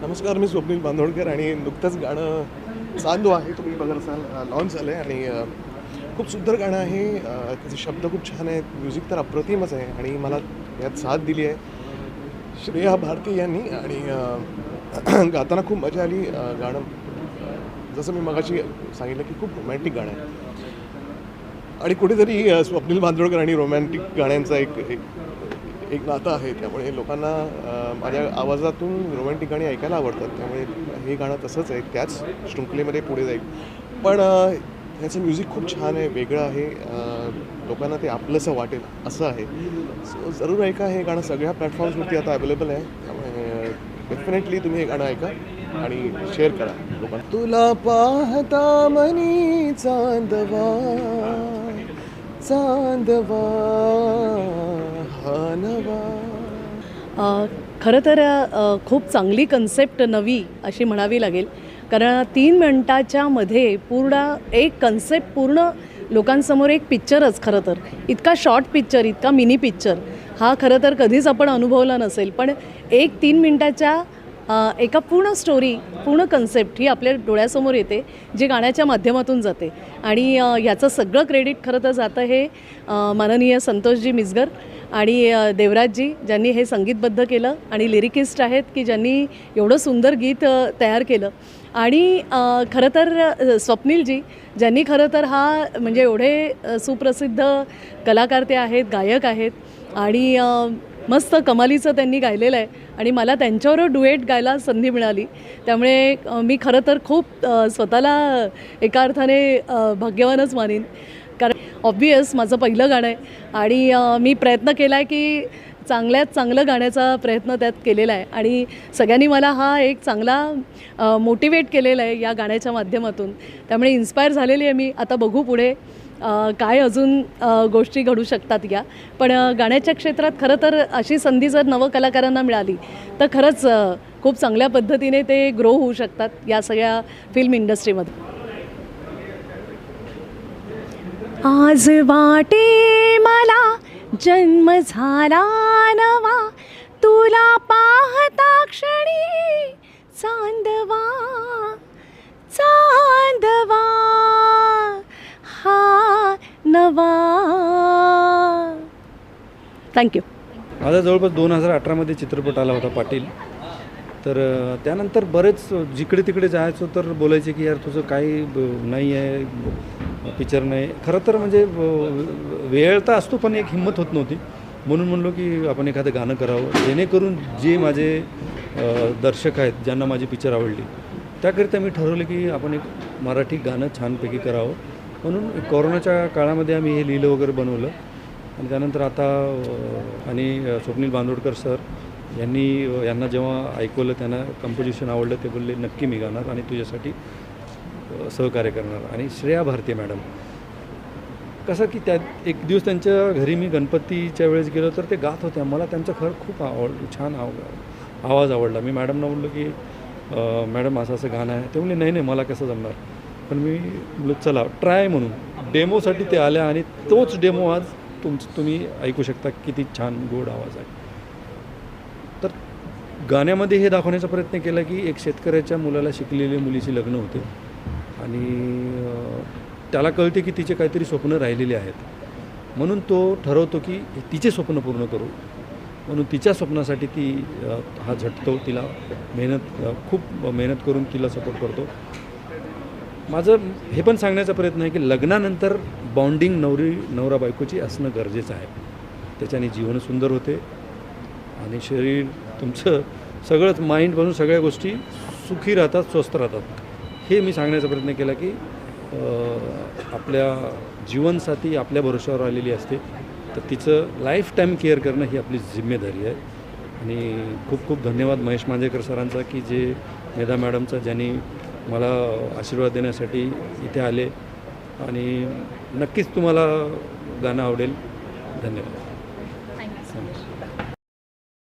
नमस्कार मी स्वप्नील बांदोडकर आणि नुकतंच गाणं चांदू आहे. तुम्ही बघत असाल लॉन्च झालं आहे आणि खूप सुंदर गाणं आहे. त्याचे शब्द खूप छान आहेत. म्युझिक तर अप्रतिमच आहे आणि मला यात साथ दिली आहे. श्रेया भारती यांनी आणि गाताना खूप मजा आली. गाणं जसं मी मगाशी सांगितलं की खूप रोमॅन्टिक गाणं आहे. आणि कुठेतरी स्वप्नील बांदोडकर आणि रोमॅन्टिक गाण्यांचा एक एक एक नातं आहे त्यामुळे लोकांना माझ्या आवाजातून रोमॅन्टिक गाणी ऐकायला आवडतात त्यामुळे हे गाणं तसंच आहे त्याच शृंखलेमध्ये पुढे जाईल. पण ह्याचं म्युझिक खूप छान आहे वेगळं आहे लोकांना ते आपलंसं वाटेल असं आहे. सो जरूर ऐका हे गाणं सगळ्या प्लॅटफॉर्म्सवरती आता अवेलेबल आहे त्यामुळे डेफिनेटली तुम्ही हे गाणं ऐका आणि शेअर करा लोकांना. तुला पाहता मनी चांदवा चांदवा. मानवा. खरं तर खूप चांगली कन्सेप्ट नवी अशी म्हणावी लागेल. कारण तीन मिनटाच्या मध्ये पूर्ण एक कन्सेप्ट पूर्ण लोकांसमोर एक पिक्चरच खरं तर. इतका शॉर्ट पिक्चर इतका मिनी पिक्चर हा खरं तर कधीच आपण अनुभवला नसेल. पण एक तीन मिनटाच्या एका पूर्ण स्टोरी पूर्ण कन्सेप्ट ही आपल्या डोळ्यासमोर येते जी गाण्याच्या माध्यमातून जाते. आणि याचं सगळं क्रेडिट खरं तर जातं हे माननीय संतोषजी मिसगर. आणि देवराजजी ज्यांनी हे संगीतबद्ध केलं आणि लिरिकिस्ट आहेत की ज्यांनी एवढं सुंदर गीत तयार केलं. आणि खरं तर स्वप्नीलजी ज्यांनी खरं तर हा म्हणजे एवढे सुप्रसिद्ध कलाकार ते आहेत गायक आहेत आणि मस्त कमालीचं त्यांनी गायलेलं आहे आणि मला त्यांच्यावर डुएट गायला संधी मिळाली. त्यामुळे मी खरं तर खूप स्वतःला एका अर्थाने भाग्यवानच मानीन. कारण ऑब्वियस माझं पहिलं गाणं आहे. आणि मी प्रयत्न केला आहे की चांगल्यात चांगलं गाण्याचा प्रयत्न त्यात केलेला आहे. आणि सगळ्यांनी मला हा एक चांगला मोटिवेट केलेला आहे या गाण्याच्या माध्यमातून. त्यामुळे इन्स्पायर झालेली आहे मी. आता बघू पुढे काय अजून गोष्टी घडू शकतात या. पण गाण्याच्या क्षेत्रात खरं तर अशी संधी जर नवकलाकारांना मिळाली तर खरंच खूप चांगल्या पद्धतीने ते ग्रो होऊ शकतात या सगळ्या फिल्म इंडस्ट्रीमध्ये आज वाटे मला जन्म झाला नवा. तुला पाहता क्षणी चांदवा चांदवा. हा नवा. थँक्यू माझा जवळपास दोन हजार अठरामध्ये चित्रपट आला होता पाटील. तर त्यानंतर बरेच जिकडे तिकडे जायचो तर बोलायचे की यार तुझं काही नाही आहे. पिक्चर नाही खरं तर म्हणजे वेळ तर असतो पण एक हिंमत होत नव्हती. म्हणून म्हणलो की आपण एखादं गाणं करावं. जेणेकरून जे माझे दर्शक आहेत ज्यांना माझी पिक्चर आवडली त्याकरिता मी ठरवलं की आपण एक मराठी गाणं छानपैकी करावं. म्हणून कोरोनाच्या काळामध्ये आम्ही हे लिहिलं वगैरे बनवलं. आणि त्यानंतर आता आणि स्वप्नील बांदोडकर सर यांनी यांना जेव्हा ऐकवलं त्यांना कंपोजिशन आवडलं ते बोलले नक्की मी गाणार आणि तुझ्यासाठी सहकार्य करणार. आणि श्रेया भारती मॅडम. कसं की त्या एक दिवस त्यांच्या घरी मी गणपतीच्या वेळेस गेलो तर ते गात होत्या. मला त्यांचं खरं खूप आवड छान आव आवाज आवडला. मी मॅडमना बोललो की मॅडम असं असं गाणं आहे. ते म्हणले नाही नाही मला कसं जमणार? पण मी बोललो चला ट्राय म्हणून. डेमोसाठी ते आल्या आणि तोच डेमो आज तुमच तुम्ही ऐकू शकता किती छान गोड आवाज आहे. तर गाण्यामध्ये हे दाखवण्याचा प्रयत्न केला की एक शेतकऱ्याच्या मुलाला शिकलेल्या मुलीची लग्न होते. आणि त्याला कळते की तिचे काहीतरी स्वप्न राहिलेले आहेत. म्हणून तो ठरवतो की तिचे स्वप्न पूर्ण करू. म्हणून तिच्या स्वप्नासाठी ती हा झटतो तिला मेहनत खूप मेहनत करून तिला सपोर्ट करतो. माझं हे पण सांगण्याचा प्रयत्न आहे की लग्नानंतर बॉन्डिंग नवरी नवरा बायकोची असणं गरजेचं आहे. त्याच्याने जीवन सुंदर होते. आणि शरीर तुमचं सगळंच माइंडपासून सगळ्या गोष्टी सुखी राहतात स्वस्थ राहतात. हे मी सांगण्याचा प्रयत्न केला की आपल्या जीवनसाथी आपल्या भरोश्यावर आलेली असते. तर तिचं लाईफ टाईम केअर करणं ही आपली जिम्मेदारी आहे. आणि खूप खूप धन्यवाद महेश मांजेकर सरांचा की जे मेधा मॅडमचा ज्यांनी मला आशीर्वाद देण्यासाठी इथे आले. आणि नक्कीच तुम्हाला गाणं आवडेल. धन्यवाद.